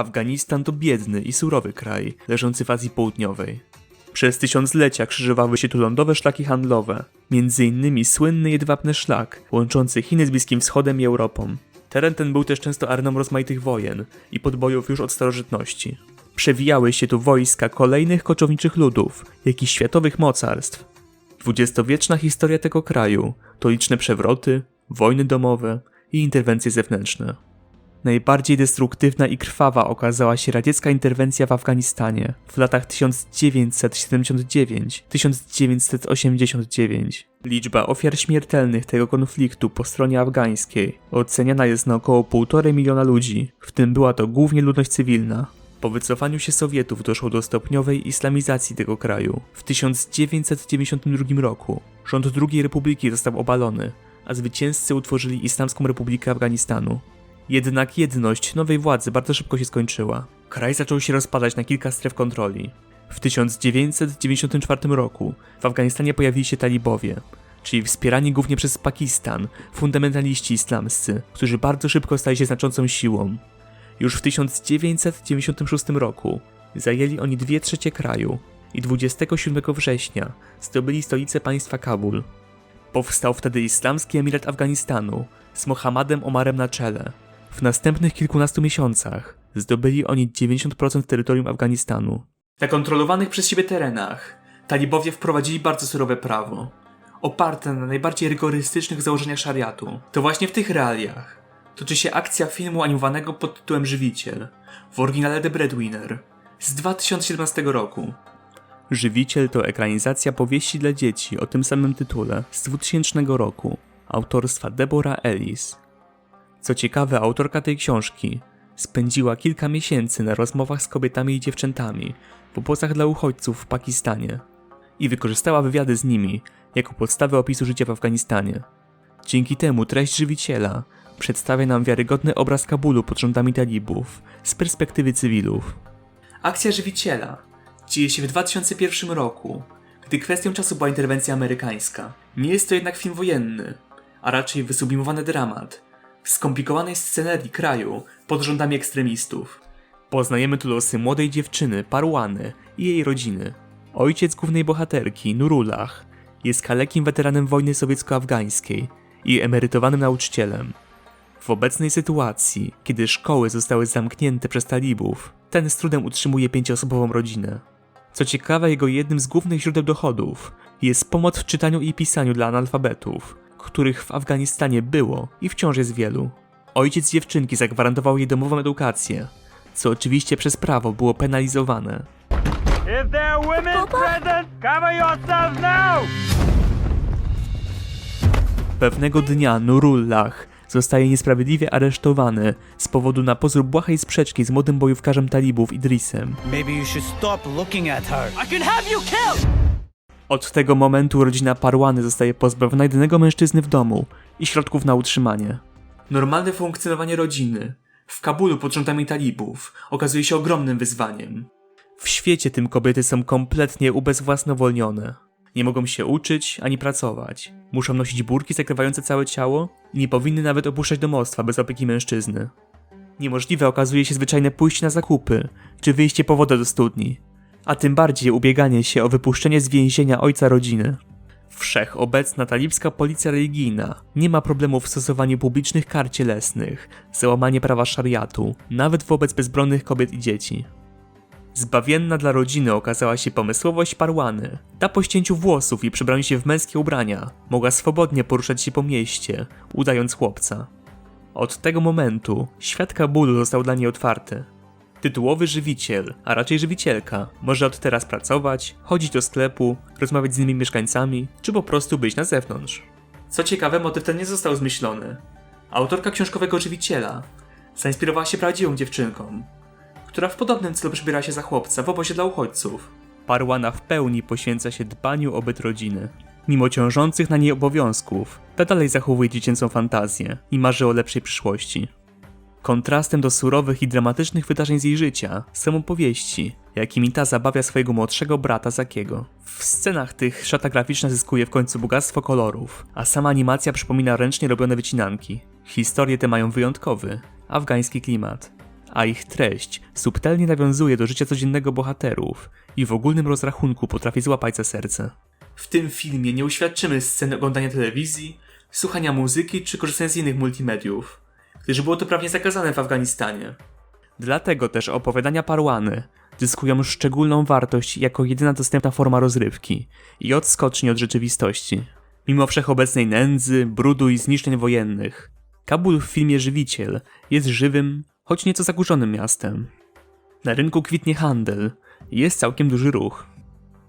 Afganistan to biedny i surowy kraj, leżący w Azji Południowej. Przez tysiąclecia krzyżowały się tu lądowe szlaki handlowe, między innymi słynny jedwabny szlak, łączący Chiny z Bliskim Wschodem i Europą. Teren ten był też często areną rozmaitych wojen i podbojów już od starożytności. Przewijały się tu wojska kolejnych koczowniczych ludów, jak i światowych mocarstw. Dwudziestowieczna historia tego kraju to liczne przewroty, wojny domowe i interwencje zewnętrzne. Najbardziej destruktywna i krwawa okazała się radziecka interwencja w Afganistanie w latach 1979-1989. Liczba ofiar śmiertelnych tego konfliktu po stronie afgańskiej oceniana jest na około 1,5 miliona ludzi, w tym była to głównie ludność cywilna. Po wycofaniu się Sowietów doszło do stopniowej islamizacji tego kraju. W 1992 roku rząd II Republiki został obalony, a zwycięzcy utworzyli Islamską Republikę Afganistanu. Jednak jedność nowej władzy bardzo szybko się skończyła. Kraj zaczął się rozpadać na kilka stref kontroli. W 1994 roku w Afganistanie pojawili się talibowie, czyli wspierani głównie przez Pakistan fundamentaliści islamscy, którzy bardzo szybko stali się znaczącą siłą. Już w 1996 roku zajęli oni dwie trzecie kraju i 27 września zdobyli stolicę państwa Kabul. Powstał wtedy Islamski Emirat Afganistanu z Mohammedem Omarem na czele. W następnych kilkunastu miesiącach zdobyli oni 90% terytorium Afganistanu. Na kontrolowanych przez siebie terenach talibowie wprowadzili bardzo surowe prawo, oparte na najbardziej rygorystycznych założeniach szariatu. To właśnie w tych realiach toczy się akcja filmu animowanego pod tytułem Żywiciel, w oryginale The Breadwinner, z 2017 roku. Żywiciel to ekranizacja powieści dla dzieci o tym samym tytule z 2000 roku, autorstwa Deborah Ellis. Co ciekawe, autorka tej książki spędziła kilka miesięcy na rozmowach z kobietami i dziewczętami w obozach dla uchodźców w Pakistanie i wykorzystała wywiady z nimi jako podstawę opisu życia w Afganistanie. Dzięki temu treść żywiciela przedstawia nam wiarygodny obraz Kabulu pod rządami talibów z perspektywy cywilów. Akcja żywiciela dzieje się w 2001 roku, gdy kwestią czasu była interwencja amerykańska. Nie jest to jednak film wojenny, a raczej wysublimowany dramat skomplikowanej scenerii kraju pod rządami ekstremistów. Poznajemy tu losy młodej dziewczyny Parwany i jej rodziny. Ojciec głównej bohaterki, Nurullah, jest kalekim weteranem wojny sowiecko-afgańskiej i emerytowanym nauczycielem. W obecnej sytuacji, kiedy szkoły zostały zamknięte przez talibów, ten z trudem utrzymuje pięcioosobową rodzinę. Co ciekawe, jego jednym z głównych źródeł dochodów jest pomoc w czytaniu i pisaniu dla analfabetów, których w Afganistanie było i wciąż jest wielu. Ojciec dziewczynki zagwarantował jej domową edukację, co oczywiście przez prawo było penalizowane. Pewnego dnia Nurullah zostaje niesprawiedliwie aresztowany z powodu na pozór błahej sprzeczki z młodym bojówkarzem talibów Idrisem. Od tego momentu rodzina Parłany zostaje pozbawiona jedynego mężczyzny w domu i środków na utrzymanie. Normalne funkcjonowanie rodziny w Kabulu pod rządami talibów okazuje się ogromnym wyzwaniem. W świecie tym kobiety są kompletnie ubezwłasnowolnione. Nie mogą się uczyć ani pracować. Muszą nosić burki zakrywające całe ciało i nie powinny nawet opuszczać domostwa bez opieki mężczyzny. Niemożliwe okazuje się zwyczajne pójście na zakupy czy wyjście po wodę do studni a tym bardziej ubieganie się o wypuszczenie z więzienia ojca rodziny. Wszechobecna talibska policja religijna nie ma problemu w stosowaniu publicznych kar cielesnych, załamanie prawa szariatu, nawet wobec bezbronnych kobiet i dzieci. Zbawienna dla rodziny okazała się pomysłowość Parłany. Ta po ścięciu włosów i przebraniu się w męskie ubrania mogła swobodnie poruszać się po mieście, udając chłopca. Od tego momentu świat Kabulu został dla niej otwarty. Tytułowy żywiciel, a raczej żywicielka, może od teraz pracować, chodzić do sklepu, rozmawiać z innymi mieszkańcami, czy po prostu być na zewnątrz. Co ciekawe, motyw ten nie został zmyślony. Autorka książkowego żywiciela zainspirowała się prawdziwą dziewczynką, która w podobnym celu przebiera się za chłopca w obozie dla uchodźców. Parłana w pełni poświęca się dbaniu o byt rodziny. Mimo ciążących na niej obowiązków, ta dalej zachowuje dziecięcą fantazję i marzy o lepszej przyszłości. Kontrastem do surowych i dramatycznych wydarzeń z jej życia są opowieści, jakimi ta zabawia swojego młodszego brata Zakiego. W scenach tych szata graficzna zyskuje w końcu bogactwo kolorów, a sama animacja przypomina ręcznie robione wycinanki. Historie te mają wyjątkowy, afgański klimat, a ich treść subtelnie nawiązuje do życia codziennego bohaterów i w ogólnym rozrachunku potrafi złapać za serce. W tym filmie nie uświadczymy sceny oglądania telewizji, słuchania muzyki czy korzystania z innych multimediów, gdyż było to prawnie zakazane w Afganistanie. Dlatego też opowiadania Parłany zyskują szczególną wartość jako jedyna dostępna forma rozrywki i odskoczni od rzeczywistości. Mimo wszechobecnej nędzy, brudu i zniszczeń wojennych, Kabul w filmie Żywiciel jest żywym, choć nieco zakurzonym miastem. Na rynku kwitnie handel, jest całkiem duży ruch.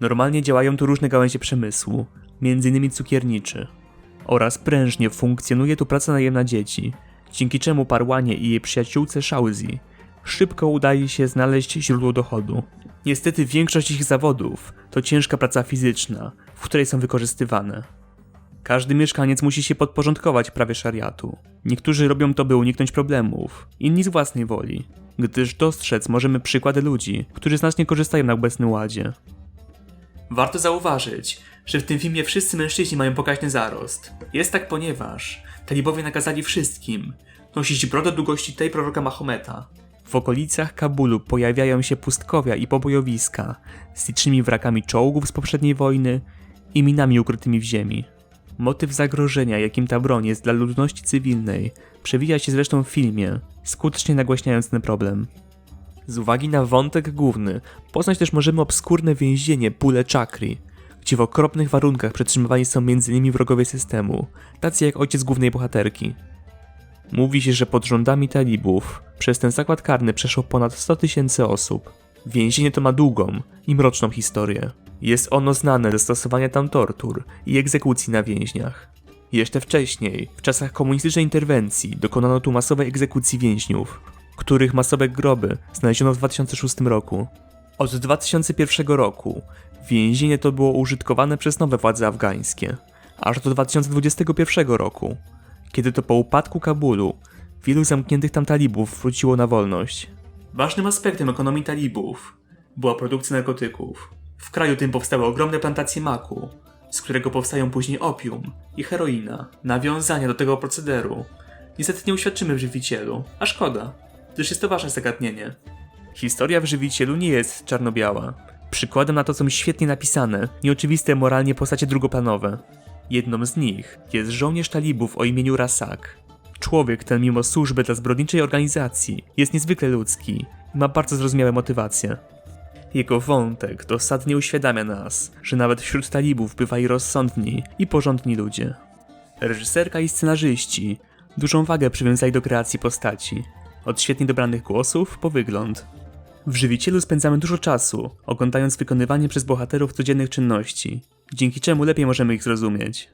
Normalnie działają tu różne gałęzie przemysłu, m.in. cukierniczy. Oraz prężnie funkcjonuje tu praca najemna dzieci, dzięki czemu Parłanie i jej przyjaciółce Shauzi szybko udaje się znaleźć źródło dochodu. Niestety większość ich zawodów to ciężka praca fizyczna, w której są wykorzystywane. Każdy mieszkaniec musi się podporządkować prawie szariatu. Niektórzy robią to, by uniknąć problemów, inni z własnej woli, gdyż dostrzec możemy przykłady ludzi, którzy znacznie korzystają na obecnym ładzie. Warto zauważyć, że w tym filmie wszyscy mężczyźni mają pokaźny zarost. Jest tak ponieważ talibowie nakazali wszystkim nosić brodę długości tej proroka Mahometa. W okolicach Kabulu pojawiają się pustkowia i pobojowiska z licznymi wrakami czołgów z poprzedniej wojny i minami ukrytymi w ziemi. Motyw zagrożenia, jakim ta broń jest dla ludności cywilnej, przewija się zresztą w filmie, skutecznie nagłaśniając ten problem. Z uwagi na wątek główny, poznać też możemy obskurne więzienie Pule Chakri, gdzie w okropnych warunkach przetrzymywani są m.in. wrogowie systemu, tacy jak ojciec głównej bohaterki. Mówi się, że pod rządami talibów przez ten zakład karny przeszło ponad 100 tysięcy osób. Więzienie to ma długą i mroczną historię. Jest ono znane ze stosowania tam tortur i egzekucji na więźniach. Jeszcze wcześniej, w czasach komunistycznej interwencji, dokonano tu masowej egzekucji więźniów, których masowe groby znaleziono w 2006 roku. Od 2001 roku więzienie to było użytkowane przez nowe władze afgańskie, aż do 2021 roku, kiedy to po upadku Kabulu wielu zamkniętych tam talibów wróciło na wolność. Ważnym aspektem ekonomii talibów była produkcja narkotyków. W kraju tym powstały ogromne plantacje maku, z którego powstają później opium i heroina. Nawiązania do tego procederu niestety nie uświadczymy w żywicielu, a szkoda, gdyż jest to ważne zagadnienie. Historia w żywicielu nie jest czarno-biała. Przykładem na to są świetnie napisane, nieoczywiste moralnie postacie drugoplanowe. Jedną z nich jest żołnierz talibów o imieniu Rasak. Człowiek ten mimo służby dla zbrodniczej organizacji jest niezwykle ludzki i ma bardzo zrozumiałe motywacje. Jego wątek dosadnie uświadamia nas, że nawet wśród talibów bywali rozsądni i porządni ludzie. Reżyserka i scenarzyści dużą wagę przywiązali do kreacji postaci, od świetnie dobranych głosów po wygląd. W żywicielu spędzamy dużo czasu, oglądając wykonywanie przez bohaterów codziennych czynności, dzięki czemu lepiej możemy ich zrozumieć.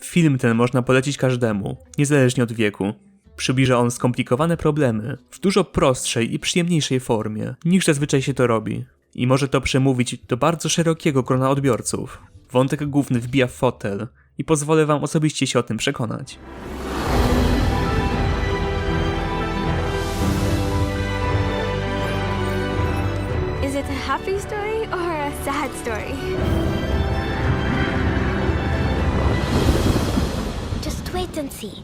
Film ten można polecić każdemu, niezależnie od wieku. Przybliża on skomplikowane problemy w dużo prostszej i przyjemniejszej formie, niż zazwyczaj się to robi. I może to przemówić do bardzo szerokiego grona odbiorców. Wątek główny wbija w fotel i pozwolę wam osobiście się o tym przekonać. Happy story or a sad story? Just wait and see.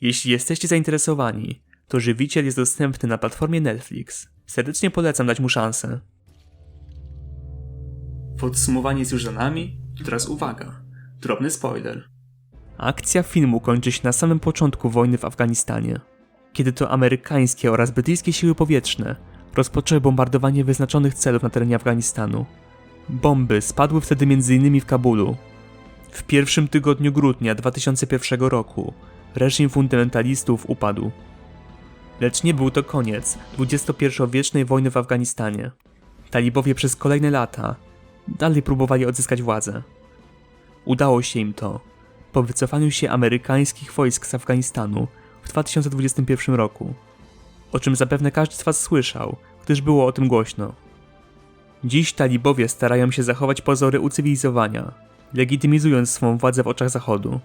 Jeśli jesteście zainteresowani, to Żywiciel jest dostępny na platformie Netflix. Serdecznie polecam dać mu szansę. Podsumowanie jest już za nami, to teraz uwaga. Drobny spoiler. Akcja filmu kończy się na samym początku wojny w Afganistanie, kiedy to amerykańskie oraz brytyjskie siły powietrzne rozpoczęły bombardowanie wyznaczonych celów na terenie Afganistanu. Bomby spadły wtedy m.in. w Kabulu. W pierwszym tygodniu grudnia 2001 roku reżim fundamentalistów upadł. Lecz nie był to koniec XXI-wiecznej wojny w Afganistanie. Talibowie przez kolejne lata dalej próbowali odzyskać władzę. Udało się im to po wycofaniu się amerykańskich wojsk z Afganistanu 2021 roku, o czym zapewne każdy z Was słyszał, gdyż było o tym głośno. Dziś talibowie starają się zachować pozory ucywilizowania, legitymizując swą władzę w oczach Zachodu.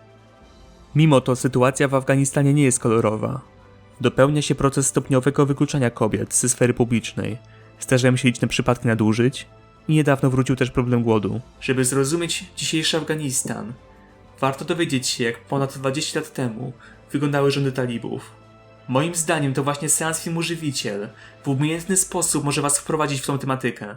Mimo to sytuacja w Afganistanie nie jest kolorowa. Dopełnia się proces stopniowego wykluczania kobiet ze sfery publicznej, zdarzają się liczne przypadki nadużyć i niedawno wrócił też problem głodu. Żeby zrozumieć dzisiejszy Afganistan, warto dowiedzieć się, jak ponad 20 lat temu wyglądały rządy talibów. Moim zdaniem to właśnie seans filmu Żywiciel w umiejętny sposób może was wprowadzić w tą tematykę.